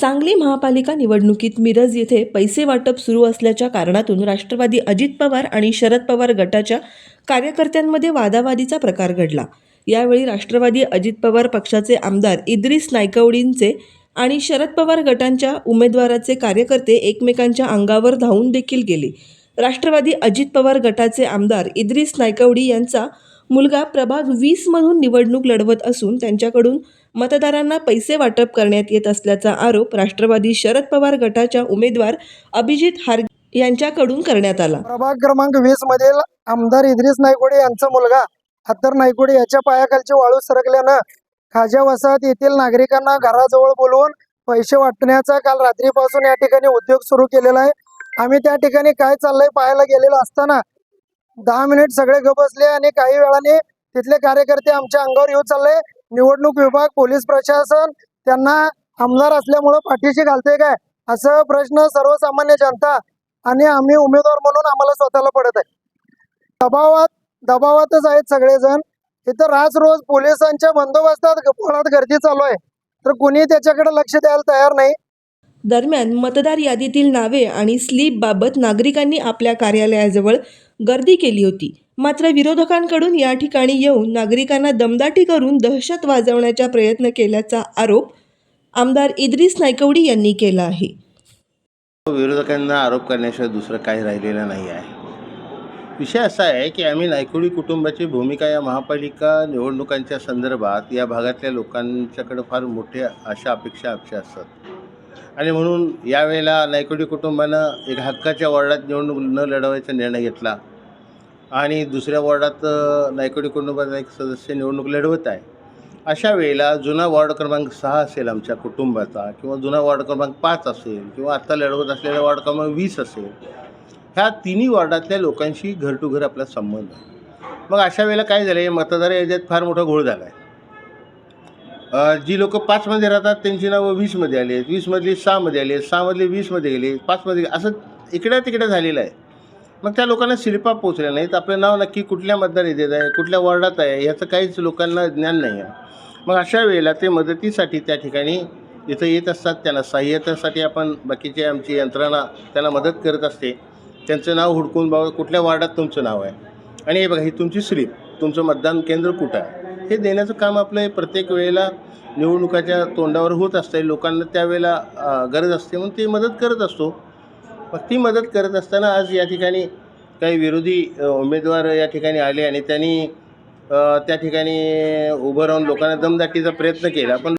सांगली महापालिका निवडणुकीत मिरज येथे पैसे वाटप सुरू असल्याच्या कारणातून राष्ट्रवादी अजित पवार आणि शरद पवार गटाच्या कार्यकर्त्यांमध्ये वादावादीचा प्रकार घडला. यावेळी राष्ट्रवादी अजित पवार पक्षाचे आमदार इद्रिस नायकवडींचे आणि शरद पवार गटांच्या उमेदवाराचे कार्यकर्ते एकमेकांच्या अंगावर धावून देखील गेले. राष्ट्रवादी अजित पवार गटाचे आमदार इद्रिस नायकवडी यांचा मुलगा प्रभाग वीसमधून निवडणूक लढवत असून त्यांच्याकडून मतदारांना पैसे वाटप करण्यात येत असल्याचा आरोप राष्ट्रवादी शरद पवार गटाच्या उमेदवार अभिजित हार यांच्याकडून करण्यात आला. प्रभाग क्रमांक वीस मधील आमदार इद्रिस नायकोडे यांचा मुलगा अत्तर नायकोडे याच्या पायाखालची वाळू सरकल्यानं खाजा वसाहत येथील नागरिकांना घराजवळ बोलवून पैसे वाटण्याचा काल रात्रीपासून या ठिकाणी उद्योग सुरू केलेला आहे. आम्ही त्या ठिकाणी काय चाललंय पाहायला गेलेलो असताना दहा मिनिट सगळे ग आणि काही वेळाने तिथले कार्यकर्ते आमच्या अंगावर येऊ चालले. निवडणूक विभाग पोलीस प्रशासन त्यांना आमदार असल्यामुळं पाठीशी घालते काय? असं प्रश्न सर्वसामान्य जनता आणि आम्ही उमेदवार म्हणून आम्हाला स्वतःला पडत आहे. दबावात दबावातच आहेत सगळेजण. इथं राज रोज पोलिसांच्या बंदोबस्तात पोळात गर्दी चालू आहे. तर कुणी त्याच्याकडे लक्ष द्यायला तयार नाही. दरम्यान मतदार यादीतील नावे आणि स्लीपबाबत नागरिकांनी आपल्या कार्यालयाजवळ गर्दी केली होती. मात्र विरोधकांकडून या ठिकाणी येऊन नागरिकांना दमदाटी करून दहशत वाजवण्याचा प्रयत्न केल्याचा आरोप आमदार इद्रिस नायकवडी यांनी केला आहे. विरोधकांना आरोप करण्याशिवाय दुसरं काही राहिलेलं नाही आहे. विषय असा आहे की आम्ही नायकोडी कुटुंबाची भूमिका या महापालिका निवडणुकांच्या संदर्भात या भागातल्या लोकांच्याकडे फार मोठ्या अशा अपेक्षा अपेक्षा असतात. आणि म्हणून यावेळेला नायकोडी कुटुंबानं एक हक्काच्या वॉर्डात निवडणूक न लढवायचा निर्णय घेतला. आणि दुसऱ्या वॉर्डात नायकोडी कुटुंबाचा एक सदस्य निवडणूक लढवत आहे. अशा वेळेला जुना वॉर्ड क्रमांक सहा असेल आमच्या कुटुंबाचा किंवा जुना वॉर्ड क्रमांक पाच असेल किंवा आत्ता लढवत असलेला वॉर्ड क्रमांक वीस असेल ह्या तिन्ही वॉर्डातल्या लोकांशी घर टू घर आपला संबंध आहे. मग अशा वेळेला काय झालं आहे मतदार याच्यात फार मोठा घोळ झाला आहे जी लोक पाचमध्ये राहतात त्यांची नावं वीसमध्ये आली आहेत. वीसमधली सहामध्ये आली आहेत सहामधली वीसमध्ये गेली पाचमध्ये गेले असं इकड्या तिकडे झालेलं आहे. मग त्या लोकांना शिल्पा पोचल्या नाहीत. आपलं नाव नक्की कुठल्या मतदार येत आहे कुठल्या वॉर्डात आहे याचं काहीच लोकांना ज्ञान नाही आहे. मग अशा वेळेला ते मदतीसाठी त्या ठिकाणी इथं येत असतात. त्यांना सहाय्यतेसाठी आपण बाकीची आमची यंत्रणा त्यांना मदत करत असते. त्यांचं नाव हुडकून बाबा कुठल्या वॉर्डात तुमचं नाव आहे? आणि हे बघा ही तुमची स्लिप तुमचं मतदान केंद्र कुठं आहे? हे देण्याचं काम आपलं हे प्रत्येक वेळेला निवडणुकाच्या तोंडावर होत असते लोकांना त्यावेळेला गरज असते म्हणून ती मदत करत असतो. मग ती मदत करत असताना आज या ठिकाणी काही विरोधी उमेदवार या ठिकाणी आले आणि त्यांनी त्या ठिकाणी उभं राहून लोकांना दमदाटीचा प्रयत्न केला. पण